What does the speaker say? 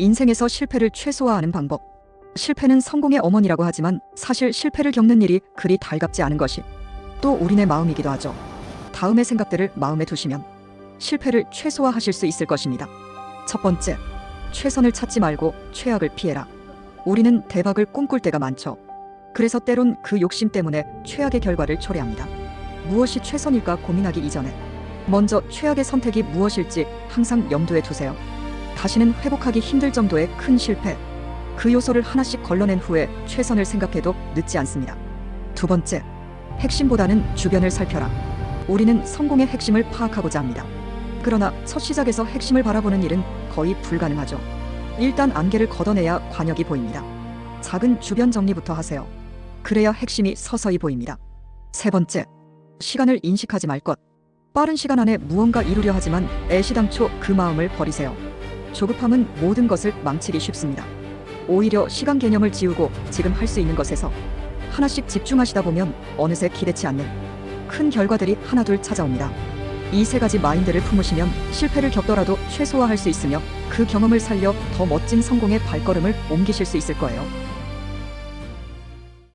인생에서 실패를 최소화하는 방법. 실패는 성공의 어머니라고 하지만 사실 실패를 겪는 일이 그리 달갑지 않은 것이 또 우리네 마음이기도 하죠. 다음의 생각들을 마음에 두시면 실패를 최소화하실 수 있을 것입니다. 첫 번째, 최선을 찾지 말고 최악을 피해라. 우리는 대박을 꿈꿀 때가 많죠. 그래서 때론 그 욕심 때문에 최악의 결과를 초래합니다. 무엇이 최선일까 고민하기 이전에 먼저 최악의 선택이 무엇일지 항상 염두에 두세요. 다시는 회복하기 힘들 정도의 큰 실패. 그 요소를 하나씩 걸러낸 후에 최선을 생각해도 늦지 않습니다. 두 번째, 핵심보다는 주변을 살펴라. 우리는 성공의 핵심을 파악하고자 합니다. 그러나 첫 시작에서 핵심을 바라보는 일은 거의 불가능하죠. 일단 안개를 걷어내야 관역이 보입니다. 작은 주변 정리부터 하세요. 그래야 핵심이 서서히 보입니다. 세 번째, 시간을 인식하지 말 것. 빠른 시간 안에 무언가 이루려 하지만 애시당초 그 마음을 버리세요. 조급함은 모든 것을 망치기 쉽습니다. 오히려 시간 개념을 지우고 지금 할 수 있는 것에서 하나씩 집중하시다 보면 어느새 기대치 않는 큰 결과들이 하나둘 찾아옵니다. 이 세 가지 마인드를 품으시면 실패를 겪더라도 최소화할 수 있으며 그 경험을 살려 더 멋진 성공의 발걸음을 옮기실 수 있을 거예요.